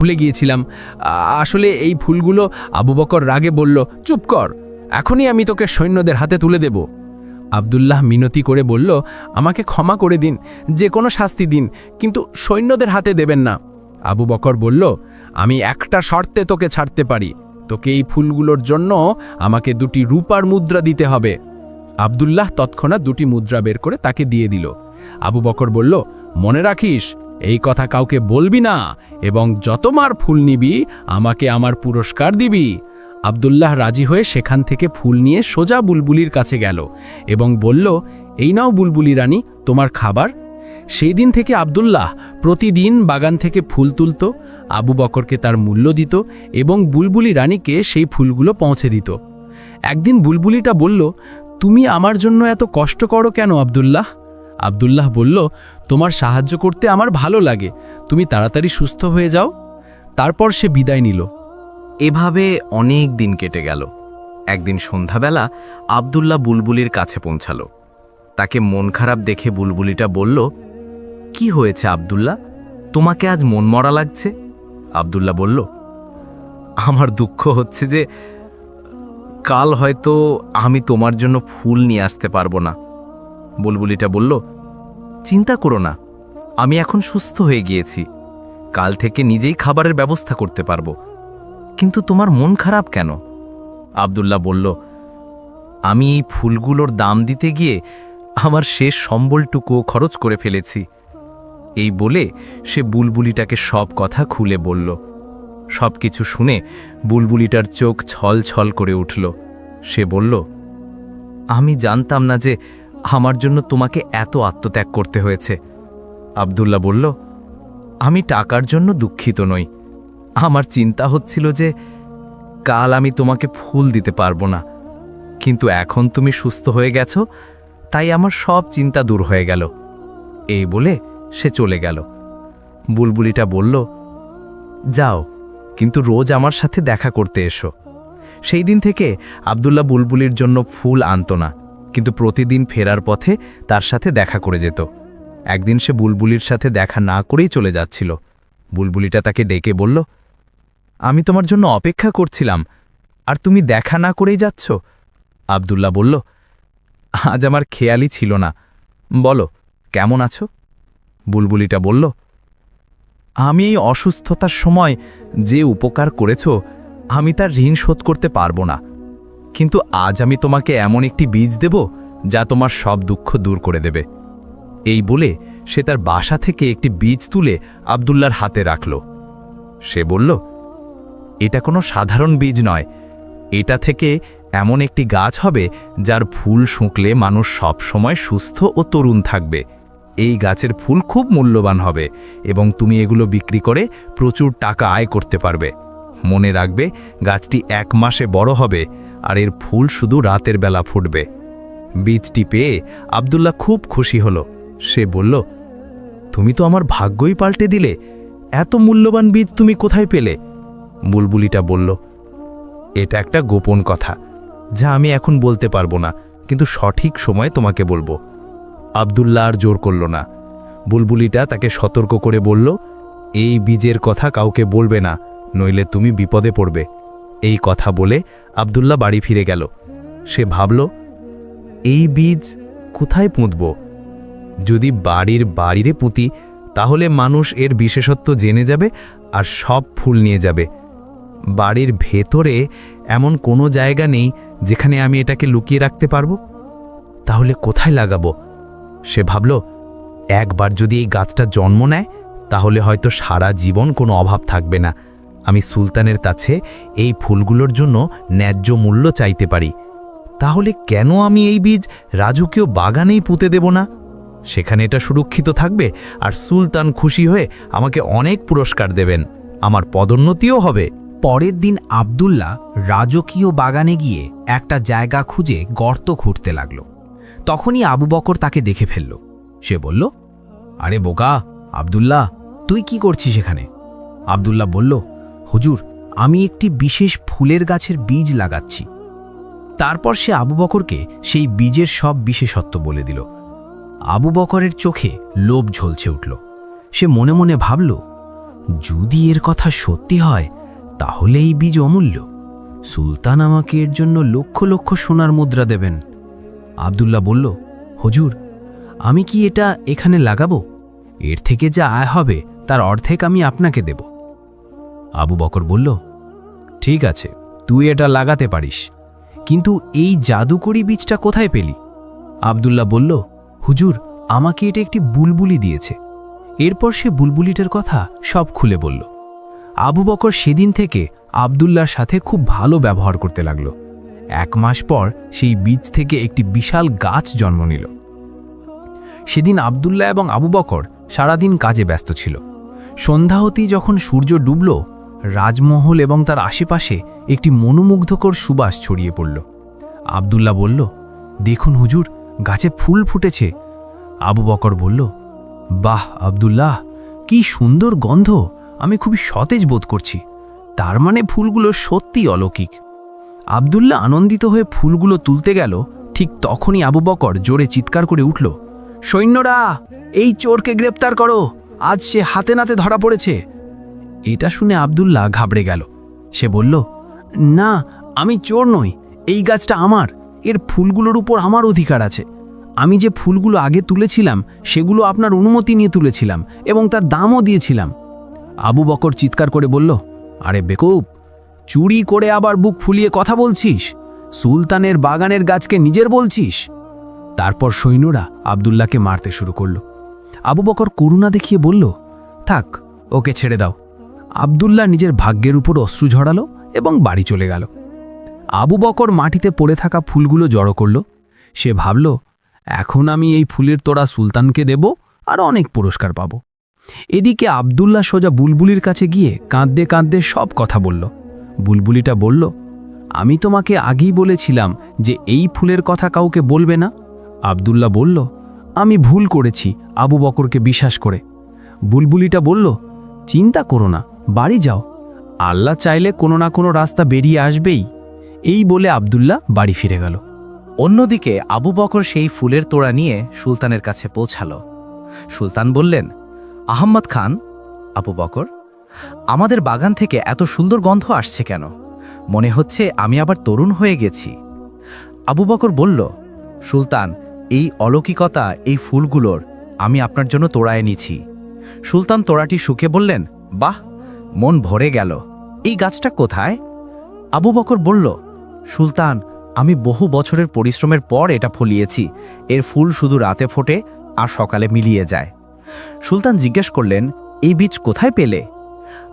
ভুলে গিয়েছিলাম। আসলে এই ফুলগুলো আবু বকর রাগে বলল, চুপ কর, এখনই আমি তোকে সৈন্যদের হাতে তুলে দেব। আবদুল্লাহ মিনতি করে বলল, আমাকে ক্ষমা করে দিন, যে কোনো শাস্তি দিন, কিন্তু সৈন্যদের হাতে দেবেন না। আবু বকর বলল, আমি একটা শর্তে তোকে ছাড়তে পারি, তোকে এই ফুলগুলোর জন্য আমাকে দুটি রূপার মুদ্রা দিতে হবে। আবদুল্লাহ তৎক্ষণাৎ দুটি মুদ্রা বের করে তাকে দিয়ে দিল। আবু বকর বলল, মনে রাখিস এই কথা কাউকে বলবি না এবং যতমার ফুল নিবি, আমাকে আমার পুরস্কার দিবি। আবদুল্লাহ রাজি হয়ে সেখান থেকে ফুল নিয়ে সোজা বুলবুলির কাছে গেল এবং বলল, এই নাও বুলবুলি রানী, তোমার খাবার। সেই দিন থেকে আবদুল্লাহ প্রতিদিন বাগান থেকে ফুল তুলত, আবু বকরকে তার মূল্য দিত এবং বুলবুলি রানীকে সেই ফুলগুলো পৌঁছে দিত। একদিন বুলবুলিটা বলল, তুমি আমার জন্য এত কষ্ট করো কেন আবদুল্লাহ? আবদুল্লাহ বলল, তোমার সাহায্য করতে আমার ভালো লাগে। তুমি তাড়াতাড়ি সুস্থ হয়ে যাও। তারপর সে বিদায় নিল। এভাবে অনেক দিন কেটে গেল। একদিন সন্ধ্যাবেলা আবদুল্লাহ বুলবুলির কাছে পৌঁছালো। তাকে মন খারাপ দেখে বুলবুলিটা বলল, কি হয়েছে আবদুল্লাহ? তোমাকে আজ মন মরা লাগছে? আবদুল্লাহ বলল, আমার দুঃখ হচ্ছে যে কাল হয়তো আমি তোমার জন্য ফুল নিয়ে আসতে পারব না। বুলবুলিটা বলল চিন্তা করো না, আমি এখন সুস্থ হয়ে গিয়েছি। কাল থেকে নিজেই খাবারের ব্যবস্থা করতে পারব। কিন্তু তোমার মন খারাপ কেন? আবদুল্লাহ বলল, আমি এই ফুলগুলোর দাম দিতে গিয়ে আমার শেষ সম্বলটুকুও খরচ করে ফেলেছি। এই বলে সে বুলবুলিটাকে সব কথা খুলে বলল। সব কিছু শুনে বুলবুলিটার চোখ ছল ছল করে উঠল। সে বলল, আমি জানতাম না যে আমার জন্য তোমাকে এত আত্মত্যাগ করতে হয়েছে। আবদুল্লাহ বলল, আমি টাকার জন্য দুঃখিত নই। আমার চিন্তা হচ্ছিল যে কাল আমি তোমাকে ফুল দিতে পারব না। কিন্তু এখন তুমি সুস্থ হয়ে গেছ, তাই আমার সব চিন্তা দূর হয়ে গেল। এই বলে সে চলে গেল। বুলবুলিটা বলল, যাও, কিন্তু রোজ আমার সাথে দেখা করতে এসো। সেই দিন থেকে আবদুল্লাহ বুলবুলির জন্য ফুল আনত না। কিন্তু প্রতিদিন ফেরার পথে তার সাথে দেখা করে যেত। একদিন সে বুলবুলির সাথে দেখা না করেই চলে যাচ্ছিল। বুলবুলিটা তাকে ডেকে বলল, আমি তোমার জন্য অপেক্ষা করছিলাম, আর তুমি দেখা না করেই যাচ্ছ? আবদুল্লাহ বলল, আজ আমার খেয়ালই ছিল না। বলো, কেমন আছো? বুলবুলিটা বলল, আমি এই অসুস্থতার সময় যে উপকার করেছ, আমি তার ঋণ শোধ করতে পারব না। কিন্তু আজ আমি তোমাকে এমন একটি বীজ দেব যা তোমার সব দুঃখ দূর করে দেবে। এই বলে সে তার বাসা থেকে একটি বীজ তুলে আবদুল্লার হাতে রাখল। সে বলল, এটা কোনো সাধারণ বীজ নয়। এটা থেকে এমন একটি গাছ হবে যার ফুল শুঁকলে মানুষ সব সময় সুস্থ ও তরুণ থাকবে। এই গাছের ফুল খুব মূল্যবান হবে এবং তুমি এগুলো বিক্রি করে প্রচুর টাকা আয় করতে পারবে। মনে রাখবে গাছটি এক মাসে বড় হবে আর এর ফুল শুধু রাতের বেলা ফুটবে। বীজটি পেয়ে আবদুল্লাহ খুব খুশি হলো। সে বলল, তুমি তো আমার ভাগ্যই পাল্টে দিলে। এত মূল্যবান বীজ তুমি কোথায় পেলে? বুলবুলিটা বলল, এটা একটা গোপন কথা, যা আমি এখন বলতে পারব না, কিন্তু সঠিক সময় তোমাকে বলব। আবদুল্লাহ আর জোর করল না। বুলবুলিটা তাকে সতর্ক করে বলল, এই বীজের কথা কাউকে বলবে না, নইলে তুমি বিপদে পড়বে। এই কথা বলে আবদুল্লাহ বাড়ি ফিরে গেল। সে ভাবল, এই বীজ কোথায় পুঁতব? যদি বাড়ির বাড়িরে পুঁতি, তাহলে মানুষ এর বিশেষত্ব জেনে যাবে আর সব ফুল নিয়ে যাবে। বাড়ির ভেতরে এমন কোনো জায়গা নেই যেখানে আমি এটাকে লুকিয়ে রাখতে পারব? তাহলে কোথায় লাগাবো? সে ভাবল, একবার যদি এই গাছটা জন্ম নেয়, তাহলে হয়তো সারা জীবন কোনো অভাব থাকবে না। আমি সুলতানের কাছে এই ফুলগুলোর জন্য ন্যায্য মূল্য চাইতে পারি। তাহলে কেন আমি এই বীজ রাজকীয় বাগানেই পুঁতে দেব না? সেখানে এটা সুরক্ষিত থাকবে আর সুলতান খুশি হয়ে আমাকে অনেক পুরস্কার দেবেন। আমার পদোন্নতিও হবে। পরের দিন আবদুল্লাহ রাজকীয় বাগানে গিয়ে একটা জায়গা খুঁজে গর্ত খুঁড়তে লাগল। তখনই আবু বকর তাকে দেখে ফেলল। সে বলল, আরে বোকা, আবদুল্লাহ, তুই কি করছিস এখানে? আবদুল্লাহ বলল হুজুর, আমি একটি বিশেষ ফুলের গাছের বীজ লাগাচ্ছি। তারপর সে আবু বকরকে সেই বীজের সব বিশেষত্ব বলে দিল। আবু বকরের চোখে লোভ ঝলছে উঠল। সে মনে মনে ভাবল, যদি এর কথা সত্যি হয়, তাহলে এই বীজ অমূল্য। সুলতান আমাকে এর জন্য লক্ষ লক্ষ সোনার মুদ্রা দেবেন। আব্দুল্লাহ বলল, হুজুর, আমি কি এটা এখানে লাগাবো? এর থেকে যা আয় হবে, তার অর্ধেক আমি আপনাকে দেব। আবু বকর বলল, ঠিক আছে, তুই এটা লাগাতে পারিস, কিন্তু এই জাদুকরি বীজটা কোথায় পেলি? আব্দুল্লাহ বলল, হুজুর, আমাকে এটা একটি বুলবুলি দিয়েছে। এরপর সে বুলবুলিটার কথা সব খুলে বলল। আবু বকর সেদিন থেকে আব্দুল্লার সাথে খুব ভালো ব্যবহার করতে লাগল। এক মাস পর সেই বীজ থেকে একটি বিশাল গাছ জন্ম নিল। সেদিন আব্দুল্লাহ এবং আবু বকর সারাদিন কাজে ব্যস্ত ছিল। সন্ধ্যা হতেই যখন সূর্য ডুবল রাজমহল এবং তার আশেপাশে একটি মনোমুগ্ধকর সুবাস ছড়িয়ে পড়ল। আব্দুল্লাহ বলল, দেখুন হুজুর, গাছে ফুল ফুটেছে। আবু বকর বলল, বাহ আব্দুল্লাহ, কি সুন্দর গন্ধ, আমি খুবই সতেজ বোধ করছি। তার মানে ফুলগুলো সত্যি অলৌকিক। আব্দুল্লাহ আনন্দিত হয়ে ফুলগুলো তুলতে গেল। ঠিক তখনই আবু বকর জোরে চিৎকার করে উঠল, সৈন্যরা, এই চোরকে গ্রেপ্তার করো। আজ সে হাতে নাতে ধরা পড়েছে। এটা শুনে আব্দুল্লাহ ঘাবড়ে গেল। সে বলল, না, আমি চোর নই, এই গাছটা আমার। এর ফুলগুলোর উপর আমার অধিকার আছে। আমি যে ফুলগুলো আগে তুলেছিলাম, সেগুলো আপনার অনুমতি নিয়ে তুলেছিলাম এবং তার দামও দিয়েছিলাম। আবু বকর চিৎকার করে বলল, আরে বেকুব, চুরি করে আবার বুক ফুলিয়ে কথা বলছিস? সুলতানের বাগানের গাছকে নিজের বলছিস? তারপর সৈন্যরা আব্দুল্লাহকে মারতে শুরু করল। আবু বকর করুণা দেখিয়ে বলল, থাক, ওকে ছেড়ে দাও। আব্দুল্লাহ নিজের ভাগ্যের উপর অশ্রু ঝরালো এবং বাড়ি চলে গেল। আবু বকর মাটিতে পড়ে থাকা ফুলগুলো জড়ো করল। সে ভাবল, এখন আমি এই ফুলের তোড়া সুলতানকে দেব আর অনেক পুরস্কার পাব। এদিকে আব্দুল্লাহ সোজা বুলবুলির কাছে গিয়ে কাঁদতে কাঁদতে সব কথা বলল। বুলবুলিটা বলল, আমি তোমাকে আগেই বলেছিলাম যে এই ফুলের কথা কাউকে বলবে না। আব্দুল্লাহ বলল, আমি ভুল করেছি আবু বকরকে বিশ্বাস করে। বুলবুলিটা বলল, চিন্তা করো না বাড়ি যাও। আল্লাহ চাইলে কোনো না কোনো রাস্তা বেরিয়ে আসবেই। এই বলে আব্দুল্লাহ বাড়ি ফিরে গেল। অন্যদিকে আবু বকর সেই ফুলের তোড়া নিয়ে সুলতানের কাছে পৌঁছাল। সুলতান বললেন, আহম্মদ খান, আবু বকর, আমাদের বাগান থেকে এত সুন্দর গন্ধ আসছে কেন? মনে হচ্ছে আমি আবার তরুণ হয়ে গেছি। আবু বকর বলল, সুলতান, এই অলৌকিকতা, এই ফুলগুলোর আমি আপনার জন্য তোড়ায় নিছি। সুলতান তোড়াটি শুকে বললেন, বাহ মন ভরে গেল, এই গাছটা কোথায়? আবু বকর বলল, সুলতান, আমি বহু বছরের পরিশ্রমের পর এটা ফলিয়েছি। এর ফুল শুধু রাতে ফোটে আর সকালে মিলিয়ে যায়। সুলতান জিজ্ঞেস করলেন, এই বীজ কোথায় পেলে?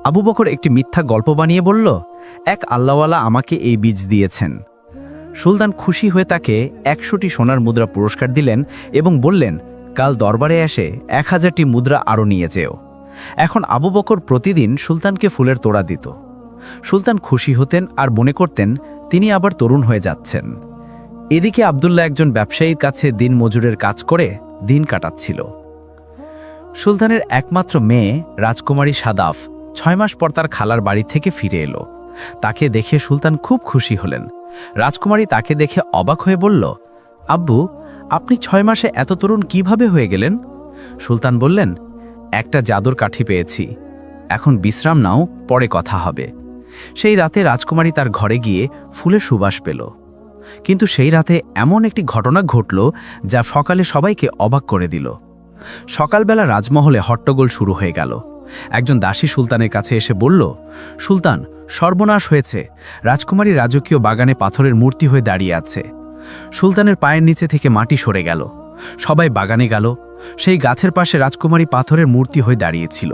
আবু বকর একটি মিথ্যা গল্প বানিয়ে বলল, এক আল্লাওয়ালা আমাকে এই বীজ দিয়েছেন। সুলতান খুশি হয়ে তাকে একশোটি সোনার মুদ্রা পুরস্কার দিলেন এবং বললেন, কাল দরবারে এসে এক হাজারটি মুদ্রা আরও নিয়ে যেও। এখন আবু বকর প্রতিদিন সুলতানকে ফুলের তোড়া দিত। সুলতান খুশি হতেন আর মনে করতেন, তিনি আবার তরুণ হয়ে যাচ্ছেন। এদিকে আবদুল্লাহ একজন ব্যবসায়ীর কাছে দিন মজুরের কাজ করে দিন কাটাচ্ছিল। সুলতানের একমাত্র মেয়ে রাজকুমারী সাদাফ ছয় মাস পর তার খালার বাড়ি থেকে ফিরে এলো। তাকে দেখে সুলতান খুব খুশি হলেন। রাজকুমারী তাকে দেখে অবাক হয়ে বলল, আব্বু, আপনি ছয় মাসে এত তরুণ কীভাবে হয়ে গেলেন? সুলতান বললেন একটা জাদুর কাঠি পেয়েছি। এখন বিশ্রাম নাও, পরে কথা হবে। সেই রাতে রাজকুমারী তার ঘরে গিয়ে ফুলে সুবাস পেল। কিন্তু সেই রাতে এমন একটি ঘটনা ঘটল যা সকালে সবাইকে অবাক করে দিল। সকালবেলা রাজমহলে হট্টগোল শুরু হয়ে গেল। একজন দাসী সুলতানের কাছে এসে বলল, সুলতান, সর্বনাশ হয়েছে। রাজকুমারী রাজকীয় বাগানে পাথরের মূর্তি হয়ে দাঁড়িয়ে আছে। সুলতানের পায়ের নিচে থেকে মাটি সরে গেল। সবাই বাগানে গেল সেই গাছের পাশে রাজকুমারী পাথরের মূর্তি হয়ে দাঁড়িয়েছিল,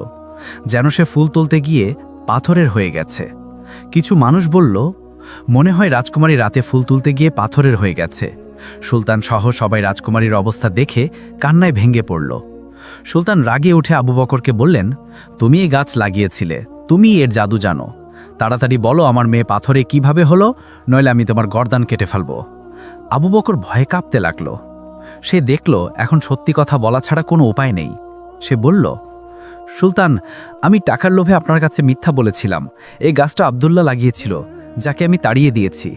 যেন সে ফুল তুলতে গিয়ে পাথরের হয়ে গেছে। কিছু মানুষ বলল, মনে হয় রাজকুমারী রাতে ফুল তুলতে গিয়ে পাথরের হয়ে গেছে। সুলতান সহ সবাই রাজকুমারীর অবস্থা দেখে কান্নায় ভেঙে পড়ল। সুলতান রাগে উঠে আবু বকরকে বললেন, তুমি এই গাছ লাগিয়েছিলে, তুমি এর জাদু জানো। তাড়াতাড়ি বলো আমার মেয়ে পাথরে কীভাবে হলো, নইলে আমি তোমার গর্দান কেটে ফেলব। আবু বকর ভয়ে কাঁপতে লাগল। সে দেখল, এখন সত্যি কথা বলা ছাড়া কোনো উপায় নেই। সে বলল, সুলতান, আমি টাকার লোভে আপনার কাছে মিথ্যা বলেছিলাম। এই গাছটা আবদুল্লাহ লাগিয়েছিল, যাকে আমি তাড়িয়ে দিয়েছি।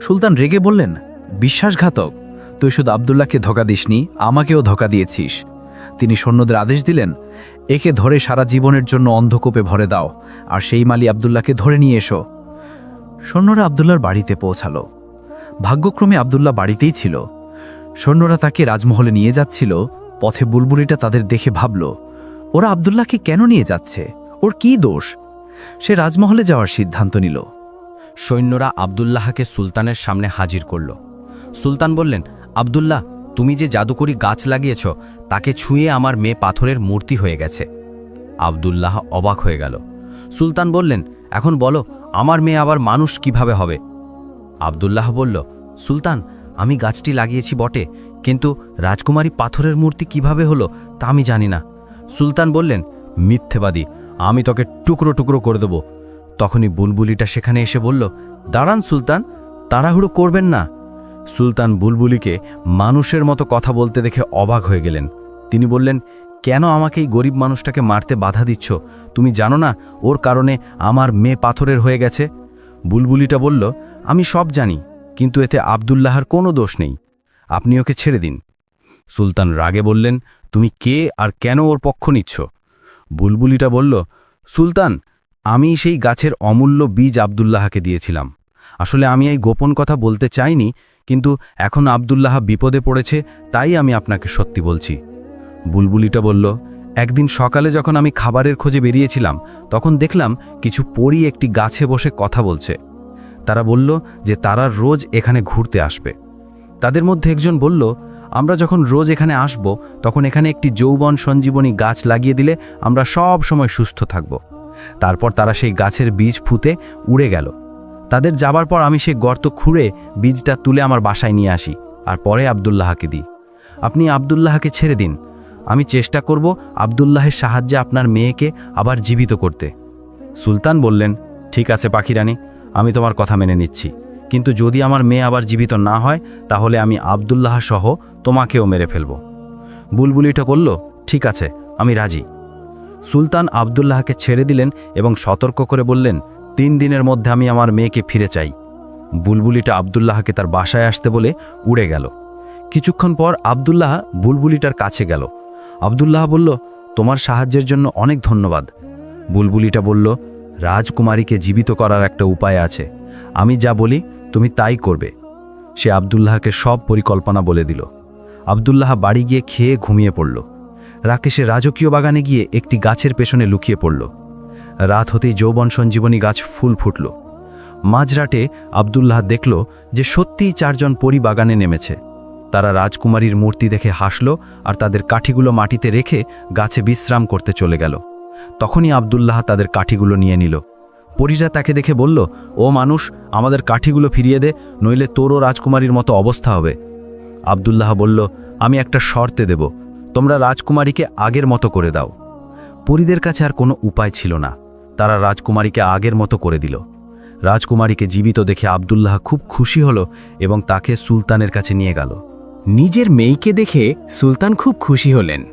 সুলতান রেগে বললেন, বিশ্বাসঘাতক, তুই শুধু আবদুল্লাহকে ধোকা দিসনি, আমাকেও ধোকা দিয়েছিস। তিনি সৈন্যদের আদেশ দিলেন, একে ধরে সারা জীবনের জন্য অন্ধকূপে ভরে দাও, আর সেই মালি আবদুল্লাহকে ধরে নিয়ে এসো। সৈন্যরা আবদুল্লার বাড়িতে পৌঁছালো। ভাগ্যক্রমে আবদুল্লাহ বাড়িতেই ছিল। সৈন্যরা তাকে রাজমহলে নিয়ে যাচ্ছিল, পথে বুলবুলিটা তাদের দেখে ভাবল, ওরা আবদুল্লাহকে কেন নিয়ে যাচ্ছে? ওর কি দোষ? সে রাজমহলে যাওয়ার সিদ্ধান্ত নিল। সৈন্যরা আবদুল্লাহকে সুলতানের সামনে হাজির করল। সুলতান বললেন, আবদুল্লাহ, তুমি যে জাদুকরি গাছ লাগিয়েছ, তাকে ছুঁয়ে আমার মেয়ে পাথরের মূর্তি হয়ে গেছে। আবদুল্লাহ অবাক হয়ে গেল। সুলতান বললেন, এখন বলো, আমার মেয়ে আবার মানুষ কীভাবে হবে? আবদুল্লাহ বলল, সুলতান আমি গাছটি লাগিয়েছি বটে, কিন্তু রাজকুমারী পাথরের মূর্তি কীভাবে হলো তা আমি জানি না। সুলতান বললেন, মিথ্যেবাদী, আমি তোকে টুকরো টুকরো করে দেব। তখনই বুলবুলিটা সেখানে এসে বলল, দাঁড়ান সুলতান, তাড়াহুড়ো করবেন না। সুলতান বুলবুলিকে মানুষের মতো কথা বলতে দেখে অবাক হয়ে গেলেন। তিনি বললেন, কেন আমাকে এই গরিব মানুষটাকে মারতে বাধা দিচ্ছ? তুমি জানো না, ওর কারণে আমার মেয়ে পাথরের হয়ে গেছে? বুলবুলিটা বলল, আমি সব জানি কিন্তু এতে আবদুল্লাহর কোনো দোষ নেই। আপনি ওকে ছেড়ে দিন। সুলতান রাগে বললেন, তুমি কে আর কেন ওর পক্ষ নিচ্ছ? বুলবুলিটা বলল, সুলতান, আমি সেই গাছের অমূল্য বীজ আবদুল্লাহকে দিয়েছিলাম। আসলে আমি এই গোপন কথা বলতে চাইনি, কিন্তু এখন আবদুল্লাহ বিপদে পড়েছে, তাই আমি আপনাকে সত্যি বলছি। বুলবুলিটা বলল, একদিন সকালে যখন আমি খাবারের খোঁজে বেরিয়েছিলাম, তখন দেখলাম কিছু পরী একটি গাছে বসে কথা বলছে। তারা বলল যে তারা রোজ এখানে ঘুরতে আসবে। তাদের মধ্যে একজন বলল, আমরা যখন রোজ এখানে আসব, তখন এখানে একটি যৌবন সঞ্জীবনী গাছ লাগিয়ে দিলে আমরা সব সময় সুস্থ থাকব। তারপর তারা সেই গাছের বীজ ফুতে উড়ে গেল। তাদের যাবার পর আমি সেই গর্ত খুঁড়ে বীজটা তুলে আমার বাসায় নিয়ে আসি, আর পরে আবদুল্লাহকে দিই। আপনি আবদুল্লাহকে ছেড়ে দিন। আমি চেষ্টা করব আবদুল্লাহের সাহায্যে আপনার মেয়েকে আবার জীবিত করতে। সুলতান বললেন, ঠিক আছে পাখিরানী আমি তোমার কথা মেনে নিচ্ছি। কিন্তু যদি আমার মেয়ে আবার জীবিত না হয়, তাহলে আমি আবদুল্লাহ সহ তোমাকেও মেরে ফেলব। বুলবুলিটা বলল, ঠিক আছে, আমি রাজি। সুলতান আবদুল্লাহকে ছেড়ে দিলেন এবং সতর্ক করে বললেন, তিন দিনের মধ্যে আমি আমার মেয়েকে ফিরে চাই। বুলবুলিটা আবদুল্লাহকে তার বাসায় আসতে বলে উড়ে গেল। কিছুক্ষণ পর আবদুল্লাহ বুলবুলিটার কাছে গেল। আবদুল্লাহ বলল, তোমার সাহায্যের জন্য অনেক ধন্যবাদ। বুলবুলিটা বলল রাজকুমারীকে জীবিত করার একটা উপায় আছে। আমি যা বলি, তুমি তাই করবে। সে আবদুল্লাহকে সব পরিকল্পনা বলে দিল। আবদুল্লাহ বাড়ি গিয়ে খেয়ে ঘুমিয়ে পড়ল। রাকেশে রাজকীয় বাগানে গিয়ে একটি গাছের পেছনে লুকিয়ে পড়ল। রাত হতেই যৌবন সঞ্জীবনী গাছ ফুল ফুটল। মাঝরাটে আবদুল্লাহ দেখল যে সত্যিই চারজন পরি বাগানে নেমেছে। তারা রাজকুমারীর মূর্তি দেখে হাসল আর তাদের কাঠিগুলো মাটিতে রেখে গাছে বিশ্রাম করতে চলে গেল। তখনই আবদুল্লাহ তাদের কাঠিগুলো নিয়ে নিল। পরীরা তাকে দেখে বলল, ও মানুষ, আমাদের কাঠিগুলো ফিরিয়ে দে, নইলে তোরও রাজকুমারীর মতো অবস্থা হবে। আবদুল্লাহ বলল, আমি একটা শর্তে দেব, তোমরা রাজকুমারীকে আগের মতো করে দাও। পরীদের কাছে আর কোনো উপায় ছিল না, তারা রাজকুমারীকে আগের মতো করে দিল। রাজকুমারীকে জীবিত দেখে আবদুল্লাহ খুব খুশি হল এবং তাকে সুলতানের কাছে নিয়ে গেল। নিজের মেয়েকে দেখে সুলতান খুব খুশি হলেন।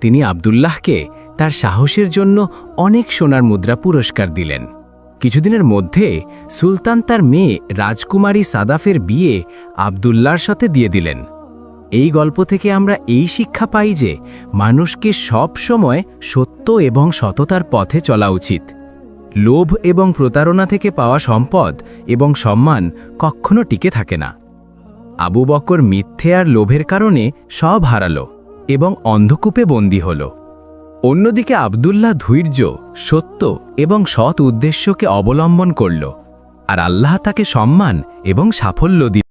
তিনি আবদুল্লাহকে তার সাহসের জন্য অনেক সোনার মুদ্রা পুরস্কার দিলেন। কিছুদিনের মধ্যে সুলতান তার মেয়ে রাজকুমারী সাদাফের বিয়ে আবদুল্লার সাথে দিয়ে দিলেন। এই গল্প থেকে আমরা এই শিক্ষা পাই যে মানুষকে সব সময় সত্য এবং সততার পথে চলা উচিত। লোভ এবং প্রতারণা থেকে পাওয়া সম্পদ এবং সম্মান কখনো টিকে থাকে না। আবু বকর মিথ্যে আর লোভের কারণে সব হারালো। এবং অন্ধকূপে বন্দী হল। অন্যদিকে আবদুল্লাহ ধৈর্য, সত্য এবং সৎ উদ্দেশ্যকে অবলম্বন করল, আর আল্লাহ তাকে সম্মান এবং সাফল্য দিল।